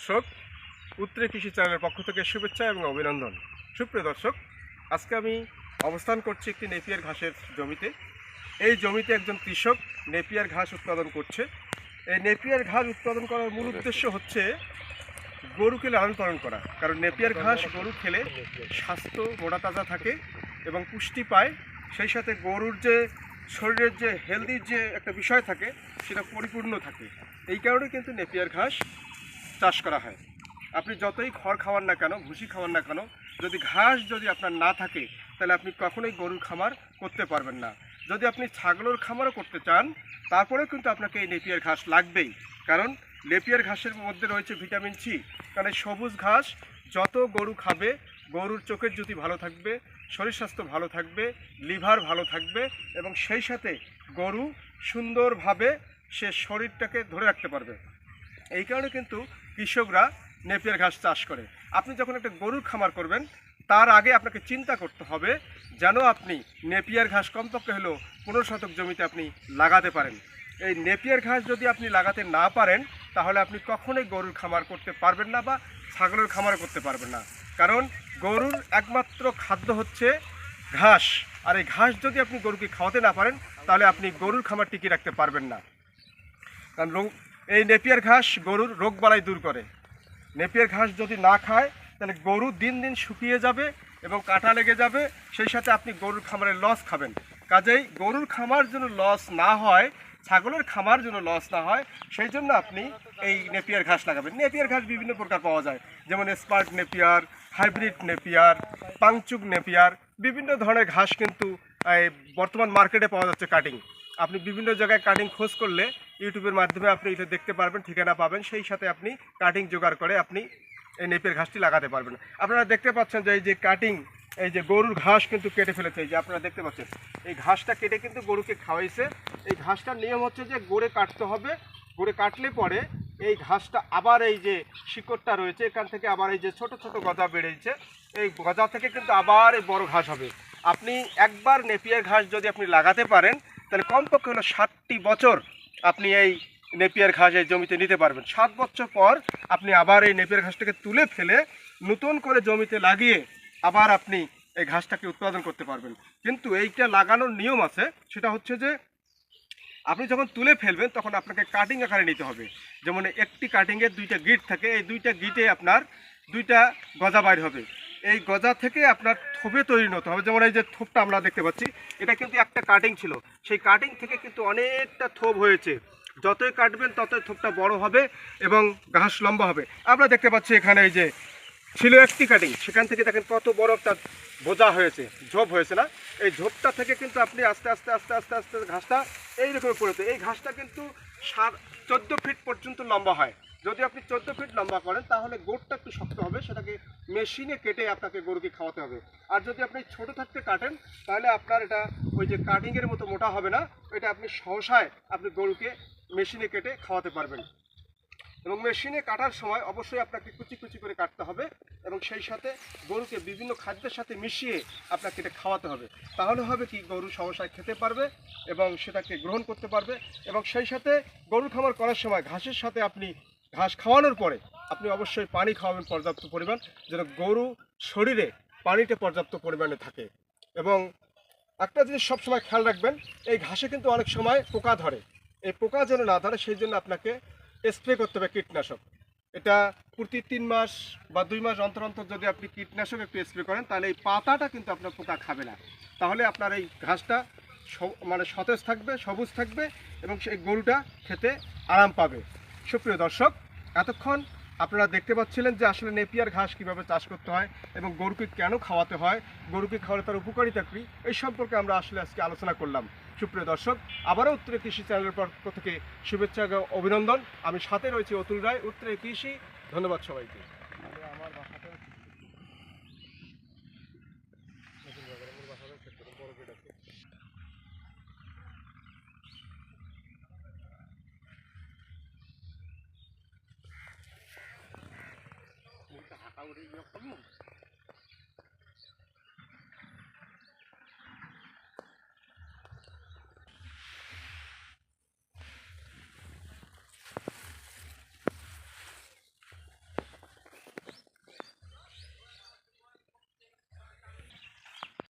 দর্শক, উত্তরে কৃষি চ্যানেলের পক্ষ থেকে শুভেচ্ছা এবং অভিনন্দন। সুপ্রিয় দর্শক, আজকে আমি অবস্থান করছি একটি নেপিয়ার ঘাসের জমিতে। এই জমিতে একজন কৃষক নেপিয়ার ঘাস উৎপাদন করছে। এই নেপিয়ার ঘাস উৎপাদন করার মূল উদ্দেশ্য হচ্ছে গরুকে লালন করা। কারণ নেপিয়ার ঘাস গরু খেলে স্বাস্থ্য মোটা তাজা থাকে এবং পুষ্টি পায়। সেই সাথে গরুর যে শরীরের যে হেলদি যে একটা বিষয় থাকে, সেটা পরিপূর্ণ থাকে। এই কারণে কিন্তু নেপিয়ার ঘাস চাষ করা হয়। আপনি যতই খড় খাওয়ান না কেন, ভুসি খাওয়ান না কেন, যদি ঘাস যদি আপনার না থাকে, তাহলে আপনি কখনোই গরুর খামার করতে পারবেন না। যদি আপনি ছাগলের খামারও করতে চান, তারপরেও কিন্তু আপনাকে এই নেপিয়ার ঘাস লাগবেই। কারণ নেপিয়ার ঘাসের মধ্যে রয়েছে ভিটামিন সি। কারণ সবুজ ঘাস যত গরু খাবে, গরুর চোখের জ্যোতি ভালো থাকবে, শরীর স্বাস্থ্য ভালো থাকবে, লিভার ভালো থাকবে এবং সেই সাথে গরু সুন্দরভাবে সে শরীরটাকে ধরে রাখতে পারবে। এই কারণে কিন্তু কৃষকরা নেপিয়ার ঘাস চাষ করে। আপনি যখন একটা গরুর খামার করবেন, তার আগে আপনাকে চিন্তা করতে হবে যেন আপনি নেপিয়ার ঘাস কমপক্ষে হলেও পনেরো শতক জমিতে আপনি লাগাতে পারেন। এই নেপিয়ার ঘাস যদি আপনি লাগাতে না পারেন, তাহলে আপনি কখনোই গরুর খামার করতে পারবেন না বা ছাগলের খামার করতে পারবেন না। কারণ গরুর একমাত্র খাদ্য হচ্ছে ঘাস। আর এই ঘাস যদি আপনি গরুকে খাওয়াতে না পারেন, তাহলে আপনি গরুর খামার টিকিয়ে রাখতে পারবেন না। কারণ এই নেপিয়ার ঘাস গরুর রোগবালাই দূর করে। নেপিয়ার ঘাস যদি না খায়, তাহলে গরু দিন দিন শুকিয়ে যাবে এবং কাটা লেগে যাবে। সেই সাথে আপনি গরুর খামারে লস খাবেন। কাজেই গরুর খামার যেন লস না হয়, ছাগলের খামার যেন লস না হয়, সেই জন্য আপনি এই নেপিয়ার ঘাস লাগাবেন। নেপিয়ার ঘাস বিভিন্ন প্রকার পাওয়া যায়। যেমন স্পার্ট নেপিয়ার হাইব্রিড নেপিয়ার, পাংচুক নেপিয়ার, বিভিন্ন ধরনের ঘাস কিন্তু বর্তমান মার্কেটে পাওয়া যাচ্ছে কাটিং আপনি বিভিন্ন জায়গায় কাটিং খোঁজ করলে ইউটিউবের মাধ্যমে আপনি এটা দেখতে পারবেন, ঠিকানা পাবেন, সেই সাথে আপনি কাটিং জোগাড় করে আপনি এই নেপের ঘাসটি লাগাতে পারবেন। আপনারা দেখতে পাচ্ছেন যে এই যে কাটিং এই যে গরুর ঘাস কিন্তু কেটে ফেলেছে, এই যে আপনারা দেখতে পাচ্ছেন, এই ঘাসটা কেটে কিন্তু গরুকে খাওয়াইছে। এই ঘাসটার নিয়ম হচ্ছে যে গড়ে কাটতে হবে গড়ে কাটলে পরে এই ঘাসটা আবার এই যে শিকড়টা রয়েছে, এখান থেকে আবার এই যে ছোট ছোট গজা বেড়েছে, এই গজা থেকে কিন্তু আবার এই বড় ঘাস হবে। আপনি একবার নেপিয়ার ঘাস যদি আপনি লাগাতে পারেন, তাহলে কমপক্ষে হলো ষাটটি বছর আপনি এই নেপিয়ার ঘাস এই জমিতে নিতে পারবেন। সাত বছর পর আপনি আবার এই নেপিয়ার ঘাসটাকে তুলে ফেলে নতুন করে জমিতে লাগিয়ে আবার আপনি এই ঘাসটাকে উৎপাদন করতে পারবেন। কিন্তু এইটা লাগানোর নিয়ম আছে, সেটা হচ্ছে যে আপনি যখন তুলে ফেলবেন তখন আপনাকে কাটিং আকারে নিতে হবে। যেমন একটি কাটিংয়ের দুইটা গিট থাকে, এই দুইটা গিটে আপনার দুইটা গজা বাইর হবে। এই গজা থেকে আপনার থোপে তৈরি হতে হবে। যেমন এই যে থোপটা আমরা দেখতে পাচ্ছি, এটা কিন্তু একটা কাটিং ছিল। সেই কাটিং থেকে কিন্তু অনেকটা থোপ হয়েছে। যতই কাটবেন ততই থোপটা বড় হবে এবং ঘাস লম্বা হবে। আমরা দেখতে পাচ্ছি এখানে এই যে ছিল একটি কাটিং সেখান থেকে দেখেন কত বড় একটা বোঝা হয়েছে, ঝোপ হয়েছে না? এই ঝোপটা থেকে কিন্তু আপনি আস্তে আস্তে আস্তে আস্তে আস্তে ঘাসটা এইরকম পড়েছে এই ঘাসটা কিন্তু সাত চোদ্দ ফিট পর্যন্ত লম্বা হয়। যদি আপনি চোদ্দ ফিট লম্বা করেন, তাহলে গোড়টা একটু শক্ত হবে, সেটাকে মেশিনে কেটে আপনাকে গরুকে খাওয়াতে হবে। আর যদি আপনি ছোট থাকতে কাটেন, তাহলে আপনার এটা ওই যে কাটিংয়ের মতো মোটা হবে না, এটা আপনি সহসায় আপনি গরুকে মেশিনে কেটে খাওয়াতে পারবেন। এবং মেশিনে কাটার সময় অবশ্যই আপনাকে কুচি কুচি করে কাটতে হবে এবং সেই সাথে গরুকে বিভিন্ন খাদ্যের সাথে মিশিয়ে আপনাকে এটা খাওয়াতে হবে। তাহলে হবে কি, গরু সহসায় খেতে পারবে এবং সেটাকে গ্রহণ করতে পারবে এবং সেই সাথে গরু খামার করার সময় ঘাসের সাথে আপনি ঘাস খাওয়ানোর পরে আপনি অবশ্যই পানি খাওয়াবেন পর্যাপ্ত পরিমাণ, যেন গরু শরীরে পানিতে পর্যাপ্ত পরিমাণে থাকে। এবং একটা জিনিস সবসময় খেয়াল রাখবেন, এই ঘাসে কিন্তু অনেক সময় পোকা ধরে। এই পোকা যেন না ধরে, সেই জন্য আপনাকে স্প্রে করতে হবে কীটনাশক। এটা প্রতি তিন মাস বা দুই মাস অন্তর অন্তর যদি আপনি কীটনাশক একটু স্প্রে করেন, তাহলে এই পাতাটা কিন্তু আপনার পোকা খাবে না। তাহলে আপনার এই ঘাসটা মানে সতেজ থাকবে, সবুজ থাকবে এবং সেই গরুটা খেতে আরাম পাবে। সুপ্রিয় দর্শক, এতক্ষণ আপনারা দেখতে পাচ্ছিলেন যে আসলে নেপিয়ার ঘাস কীভাবে চাষ করতে হয় এবং গরুকে কেন খাওয়াতে হয়, গরুকে খাওয়ালে তার উপকারিতা কী, এই সম্পর্কে আমরা আসলে আজকে আলোচনা করলাম। সুপ্রিয় দর্শক, আবারও উত্তরে কৃষি চ্যানেলের পক্ষ থেকে শুভেচ্ছা অভিনন্দন। আমি সাথে রয়েছি অতুল রায়, উত্তরে কৃষি। ধন্যবাদ সবাইকে। Yok, tamam mı?